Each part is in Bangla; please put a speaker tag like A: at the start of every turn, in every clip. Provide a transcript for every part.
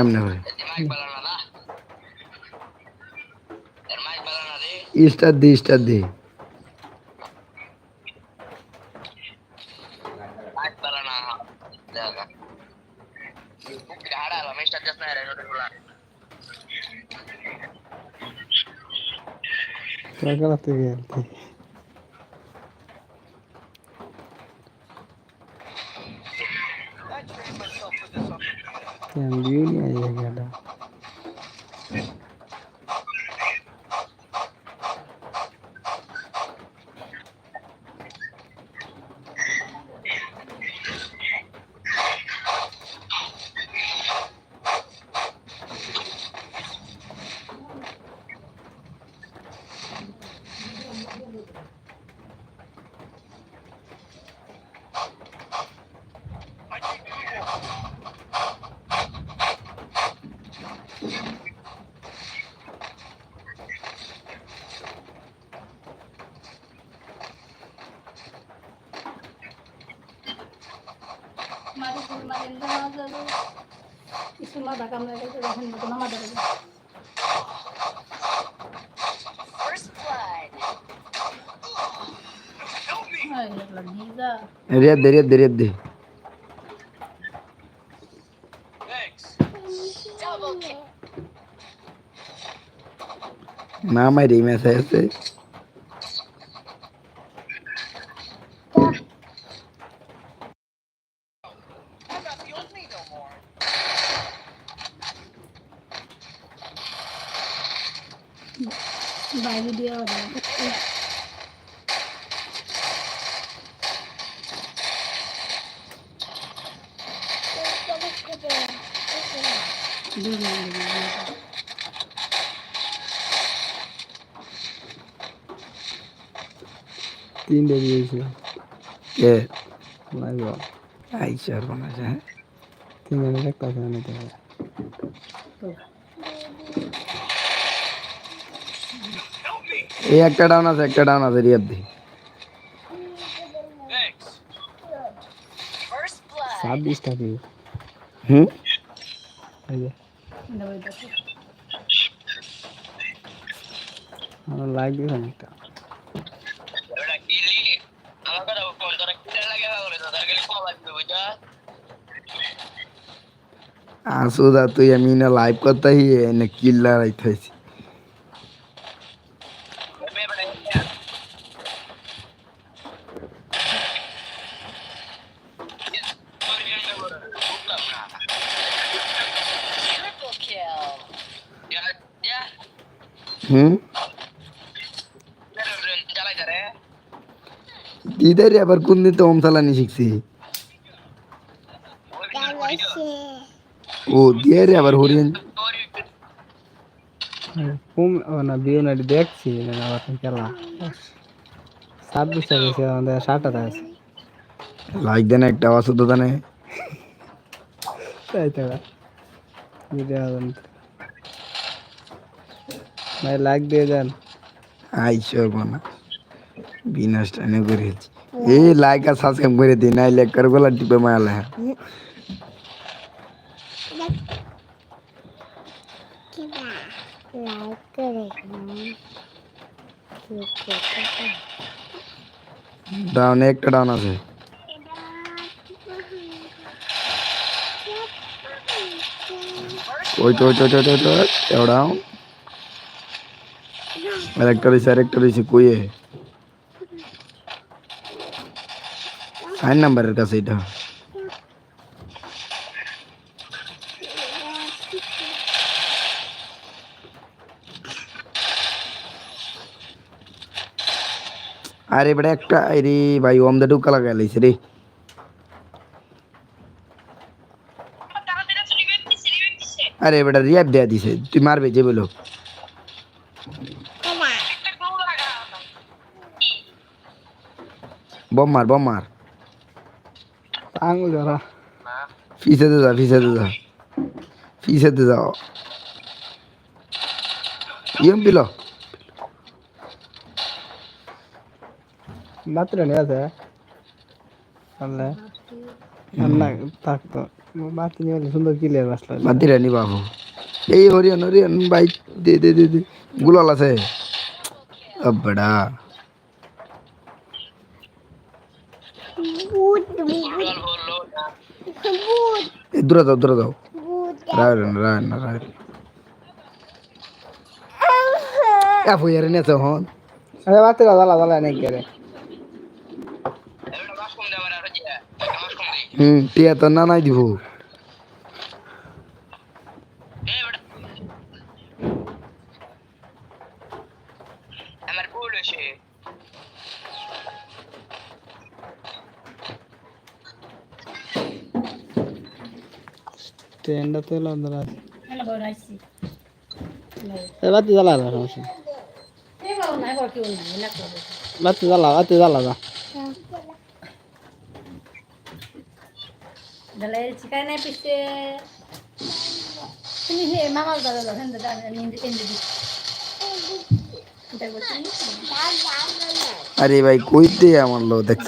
A: এমনি ভাই স্টার দে স্টার দে
B: সরকার থেকে গেলতে Can
C: really I got যাবে কিছু মাথা কামড়ে গেছে দেখেন মতো না মাথা গেছে Ay, la vida.
A: রেত দে রেত দে রেত দে। না মারি মেসে আছে।
C: বাইরে দিয়ে
B: তিনটে দিয়েছে
A: কে
B: লাগবে
A: আইসার বানাছে হ্যাঁ?
B: তিনজনে একটা নিতে হবে
A: এই একটা ডাউন আছে একটা ডাউন আছে রিয়াদ দে।
B: ছাব্বিশটা কি
A: হুম?
B: আমার লাগবে অনেকটা
A: আসুদা তুই আমি না লাইভ করতে না কিল্লা রাইতেছি দিদার আবার কোন দিন তো ওম চালানি শিখছি। ও দিয়ে রে আবার হরিণ।
B: কুম না বিয়ে না দেখছি আবার খেলা। ছাব্বিশটা গেছে আমাদের ষাটটা আছে।
A: লাইক দেন একটা ওষুধ দানে।
B: তাই তো। ভাই লাইক দিয়ে যান
A: আইসর বানা বিনাশ টাইনে করেছি এই লাইক আর সাবস্ক্রাইব করে দিন নাই লেক করে গলা টিপে মায়ালে ডাউন একটা ডাউন আছে ওই তো ওই তো ওই তো, ওই তো, ওই তো এও ডাউন আর একটা রয়েছে আর একটা রয়েছে কুয়ে নাম্বারের কাছে এটা। আরে বেটা একটা আরে ভাই ওম দা ঢুকা লাগাই লাইছে রে। আরে বেটা রিয়াব দেয়া দিছে, তুই মারবে যে বলো। বম মার বম মার
B: আঙুল ধরা
A: পিছাতে যা পিছাতে যা পিছাতে যাও ইয়ম পিল
B: মাত্র নিয়ে আছে পারলে আর না থাকতো বাতি নিয়ে সুন্দর ক্লিয়ার আসলো
A: বাতি রানি বাবু এই হরিয়ান হরিয়ান বাইক দে দে দে দে গুলাল আছে আব্বাডা দূরে যাও দূরে যাও। রায়ন রায়ন রায়ন আপু ইয়ারে নেছে হন।
B: আরে বাতি জ্বালা জ্বালা নেই কে রে
A: হুম টিয়া তো না নাই দিব।
B: ট্রেনটা তো এলো ধরা আছে। বাতি জ্বালা না সমস্যা বাতি জ্বালা বাতি জ্বালা যা।
C: মামাল দাদা
A: আরে ভাই কইতে আমার লো দেখছ?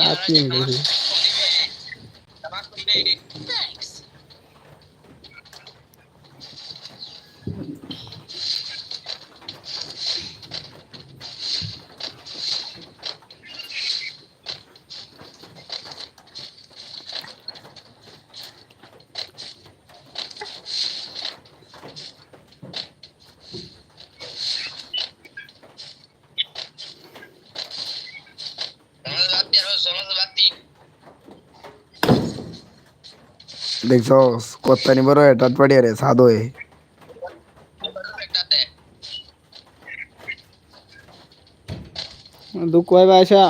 D: Tá aqui mesmo.
A: দেখছ কত্তানি বড় এটা পড়িয়া রে সাদো এ
D: একটাতে
B: দুঃখ হয় বাসা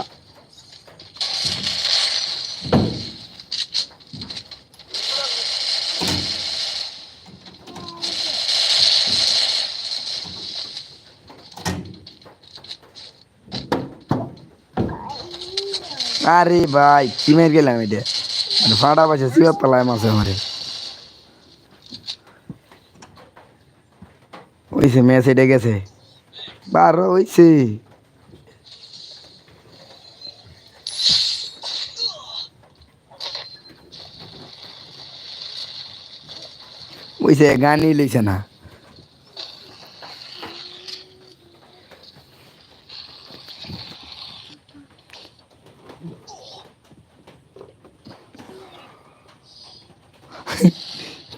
A: আরে ভাই কি মেরে গেলাম এটা ফাটা পাশে সিওর তলায় মাছে মারে ওইছে ম্যাচ এটা গেছে। বারো হইছে। ওইছে গানই লইছে না।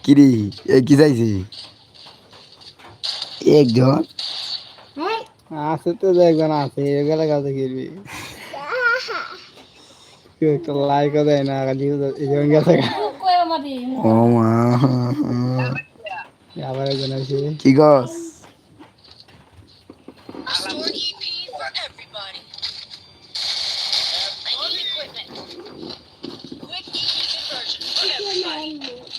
A: কিরি? এ কি চাইছি? একজন।
B: আছে তো একজন আছে এগুলো কাছে কিরবি কেউ একটা লাইকও দেয় না খালি একজন গেছে।
A: ও মা।
B: আবার একজন আছে।
A: কি গস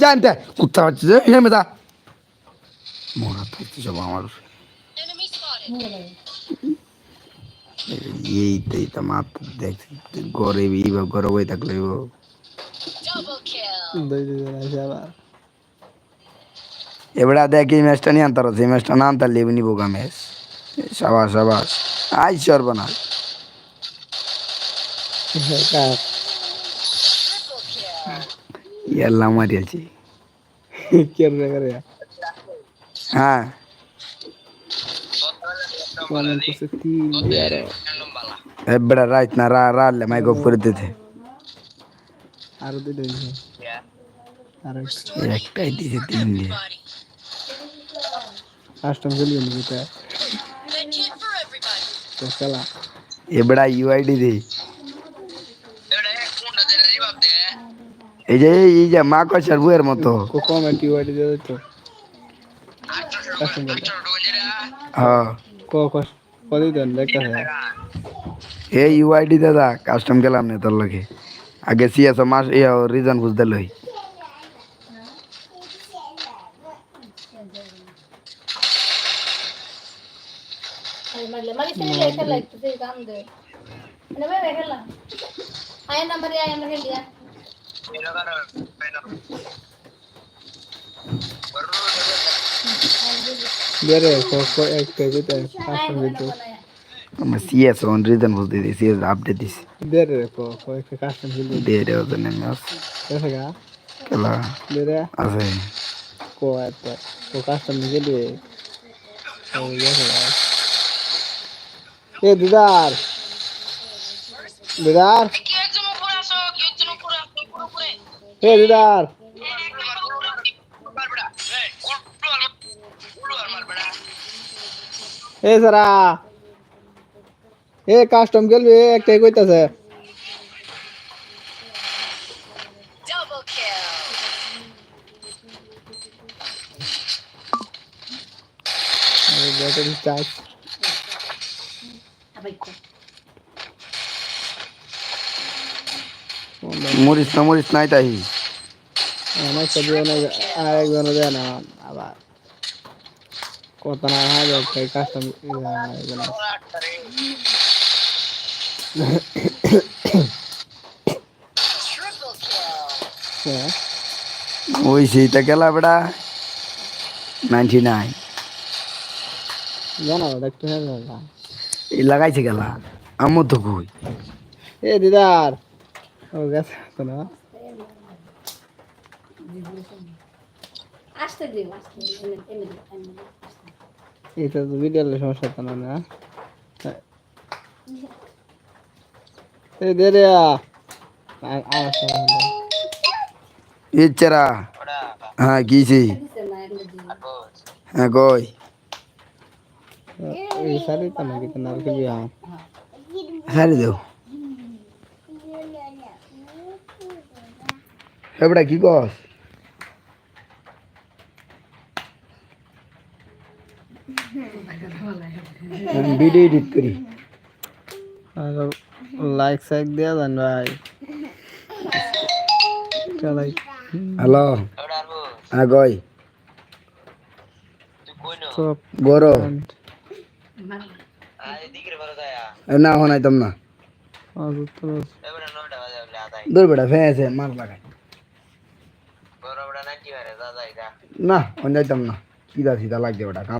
A: জানতে কুত্তা হচ্ছে যে হেমে দা মোরা তো সব আমার এই তো এই তো মাত দেখ ঘরে এইভাবে ঘরে বই থাকলে এবারে দেখ এই ম্যাচটা নিয়ে আনতার আছে এই ম্যাচটা না আনতার লেবে নিবো গা ম্যাচ। সাবাস সাবাস। আই সরব না ইয়াল্লা মারিয়াছি। হ্যাঁ। এবারে রাইত না রা রালে মাইক অফ করে দিতে।
B: আরও দুটো
A: একটাই দিছে তিন দিয়ে
B: কাস্টম খেলবে নি এটা তো খেলা
A: এবারে ইউআইডি দে
D: এবারে এক কোনটা দেন রিভাব দে
A: এই যে এই যে মা কষার বউয়ের মতো
B: কো কমেন্ট ইউআইডি দিয়ে দিত
D: 800
B: কাস্টম খেলা
D: 800 ঢুকে যা
A: হ্যাঁ
B: কো কো কদি দেন দেখতে হয়
A: এই ইউআইডি দাদা কাস্টম গেলাম না তোর লগে আগে সিএস মাস ইয়া রিজন বুঝতে লই ಆಯ್ ನಂಬರ್ ಯಾ ನಂಬರ್ ಹೇಳಿಯಾ
B: ಬೇರೆ ಆಗ್ತದೆ ನಮ್ಮ ಸಿ ಎಸ್ ಒಂದು
A: ರೀಸನ್ ಹೋಗ್ತಿದ್ದೆ ಸಿ ಎಸ್ ಅಪ್ಡೇಟ್
B: ದಿಸ್ ಬೇರೆ
A: ಬೇರೆ
B: ಹೋದ
A: ನಿಮ್ಮ
B: ಎಲ್ಲ ಬೇರೆ ಅದೇ ಕೋ ಆಯ್ತು ಕೋ ಕಾಸ್ಟಮ್ ಗೆಲ್ಲಿ এ দিদার দিদার
D: কি একজন উপরে আসো কি একজন উপরে আসো উপরে উপরে
B: এ দিদার
D: মার বড়া এই উল্টো আর উল্টো আর মার বড়া
B: এ সারা এ কাস্টম খেলবে একটাই কইতাছে আরে ব্যাটারি চার্জ
A: মরিস না মরিস নাই তাই
B: অনেক দিও না আরেকজন দেয় না আবার কত না হাজার টাকা কাস্টম
A: ওই সেইটা গেলা বেড়া নাইনটি নাইন
B: জানো দেখতে হবে না
A: এই লাগাইছে গেলা। আমও তো কই?
B: এ দিদার ও গেছে তো না।
C: আসতে দিও
B: এটা তো ভিডিওর সমস্যা তো না না? এ দে রে আমার
A: ইচ্ছারা হ্যাঁ গিয়েছি। হ্যাঁ কই
B: এই সারি তো নাকি তো নারকেল বিয়া।
A: সারি দেও। এবড়া কি কস? ভিডিও এডিট করি।
B: আর লাইক সাইক দিয়া দেন ভাই। চালাই।
A: হ্যালো।
D: বড়া। আর বস
A: হ্যাঁ কই
D: তুই কই নো
A: হনাইতাম না
D: এবারে 9টা বাজে বলে আদাই
A: দূর বেটা ফেঁসে মার লাগাই না অন যাইতাম না সিধা সিধা লাগছে ওটা